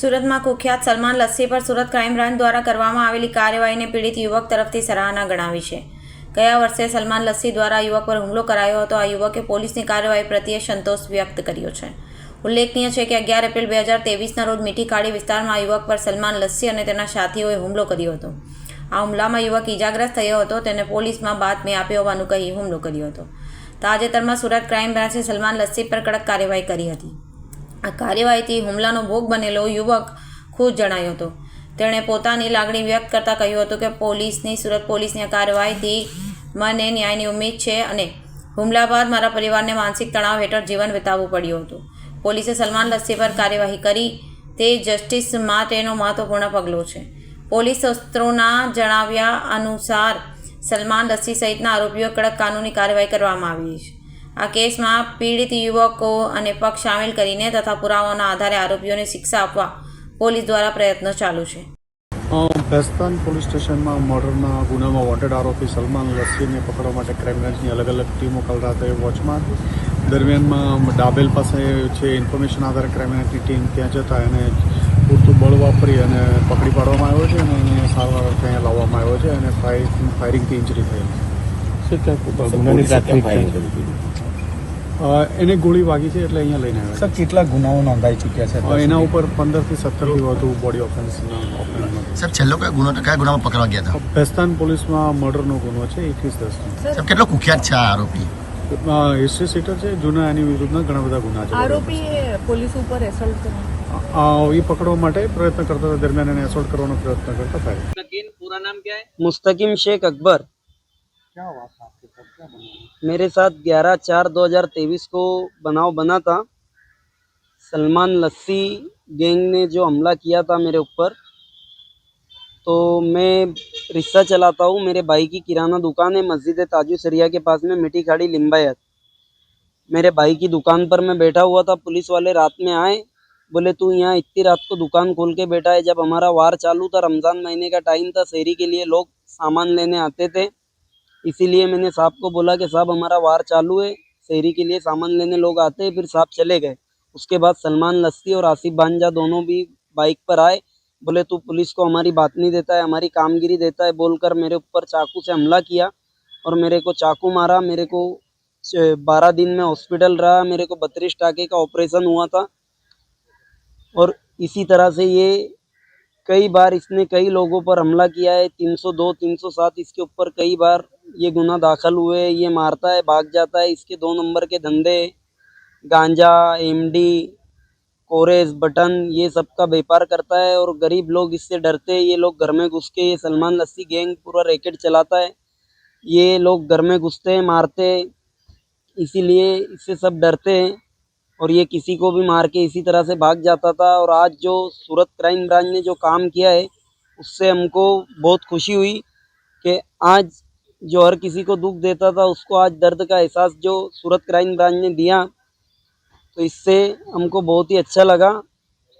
સુરતમાં કુખ્યાત સલમાન લસ્સી પર સુરત ક્રાઇમ બ્રાન્ચ દ્વારા કરવામાં આવેલી કાર્યવાહીને પીડિત યુવક તરફથી સરાહના ગણાવી છે. ગયા વર્ષે સલમાન લસ્સી દ્વારા યુવક પર હુમલો કરાયો હતો. આ યુવકે પોલીસની કાર્યવાહી પ્રત્યે સંતોષ વ્યક્ત કર્યો છે. ઉલ્લેખનીય છે કે અગિયાર એપ્રિલ બે હજાર તેવીસના રોજ મીઠી કાળી વિસ્તારમાં યુવક પર સલમાન લસ્સી અને તેના સાથીઓએ હુમલો કર્યો હતો. આ હુમલામાં યુવક ઇજાગ્રસ્ત થયો હતો. તેને પોલીસમાં બાતમી આપ્યો હોવાનું કહી હુમલો કર્યો હતો. તાજેતરમાં સુરત ક્રાઇમ બ્રાન્ચે સલમાન લસ્સી પર કડક કાર્યવાહી કરી હતી. આ કાર્યવાહીથી હુમલાનો ભોગ બનેલો યુવક ખુશ જણાયો હતો. તેણે પોતાની લાગણી વ્યક્ત કરતાં કહ્યું હતું કે પોલીસની, સુરત પોલીસની આ કાર્યવાહીથી મને ન્યાયની ઉમ્મીદ છે અને હુમલા બાદ મારા પરિવારને માનસિક તણાવ હેઠળ જીવન વિતાવવું પડ્યું હતું. પોલીસે સલમાન લસ્સી પર કાર્યવાહી કરી તે જસ્ટિસ માટેનો મહત્વપૂર્ણ પગલું છે. પોલીસ સૂત્રોના જણાવ્યા અનુસાર સલમાન લસ્સી સહિતના આરોપીઓ કડક કાનૂની કાર્યવાહી કરવામાં આવી છે. આ કેસમાં પીડિત યુવકો અને પક્ષ સામેલ કરીને તથા પુરાવાના આધારે આરોપીઓને શિક્ષા આપવા પોલીસ દ્વારા પ્રયત્નો ચાલુ છે. ભેસ્તાન પોલીસ સ્ટેશનમાં મર્ડરના ગુનામાં વોન્ટેડ આરોપી સલમાન લસ્સીને પકડવા માટે ક્રાઇમબ્રાન્ચની અલગ અલગ ટીમો કાલ રાતે વોચમાં. હતી દરમિયાનમાં ડાબેલ પાસે છે ઇન્ફોર્મેશન આધારે ક્રાઇમબ્રાન્ચની ટીમ ત્યાં જતા એને પૂરતું બળ વાપરી અને પકડી પાડવામાં આવ્યો છે અને એને સારવાર ત્યાં લાવવામાં આવ્યો છે અને ફાયરિંગ ફાયરિંગથી ઇન્જરી થયેલ સર એને ગોળી વાગી છે એટલે અહીંયા લઈને આવ્યા સર કેટલા ગુનાઓ નોંધાઈ ચૂક્યા છે? એના ઉપર પંદરથી સત્તર વધુ બોડી ઓફેન્સના ઓફેન્સ સર છેલ્લો કયો ગુનો કયા ગુનામાં પકડવા ગયા હતા? ભેસ્તાન પોલીસમાં મર્ડરનો ગુનો છે એકવીસ દસ સર કેટલો કુખ્યાત છે આ આરોપી? હિસ્ટ્રી સીટર છે જૂના એની વિરુદ્ધના ઘણા બધા ગુના છે. આરોપી પોલીસ ઉપર એસોલ્ટ એ પકડવા માટે પ્રયત્ન કરતા હતા દરમિયાન એને એસોલ્ટ કરવાનો પ્રયત્ન કરતા साथ मेरे साथ 11 चार 2023 को बनाव बना था। सलमान लस्सी गैंग ने जो हमला किया था मेरे ऊपर तो मैं रिश्ता चलाता हूँ। मेरे भाई की किराना दुकान है मस्जिद ताजू सरिया के पास में मिट्टी खाड़ी लिम्बायत मेरे भाई की दुकान पर मैं बैठा हुआ था। पुलिस वाले रात में आए, बोले, तू यहाँ इतनी रात को दुकान खोल के बैठा है, जब हमारा वार चालू था, रमज़ान महीने का टाइम था, शहरी के लिए लोग सामान लेने आते थे इसीलिए मैंने साहब को बोला कि साहब, हमारा वार चालू है, शहरी के लिए सामान लेने लोग आते हैं, फिर साहब चले गए। उसके बाद सलमान, लस्सी और आसिफ बांजा दोनों भी बाइक पर आए। बोले, तू पुलिस को हमारी बात नहीं देता है, हमारी कामगिरी देता है। बोलकर मेरे ऊपर चाकू से हमला किया और मेरे को चाकू मारा। मेरे को बारह दिन में हॉस्पिटल रहा। मेरे को बत्तीस टाके का ऑपरेशन हुआ था। और इसी तरह से ये कई बार इसने कई लोगों पर हमला किया है। 302 307 इसके ऊपर कई बार ये गुना दाखिल हुए, ये मारता है, भाग जाता है। इसके दो नंबर के धंधे, गांजा एमडी कोरेज, बटन, ये सब का व्यापार करता है और गरीब लोग इससे डरते हैं। ये लोग घर में घुस के, ये सलमान लस्सी गैंग पूरा रैकेट चलाता है। ये लोग घर में घुसते हैं, मारते इसीलिए इससे सब डरते हैं। और ये किसी को भी मार के इसी तरह से भाग जाता था और आज जो सूरत क्राइम ब्रांच ने जो काम किया है, उससे हमको बहुत खुशी हुई कि आज जो हर किसी को दुख देता था, उसको आज दर्द का एहसास जो सूरत क्राइम ब्रांच ने दिया तो इससे हमको बहुत ही अच्छा लगा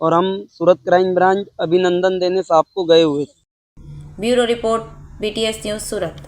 और हम सूरत क्राइम ब्रांच अभिनंदन देने साहब को गए हुए। थे bureau report BTS news Surat.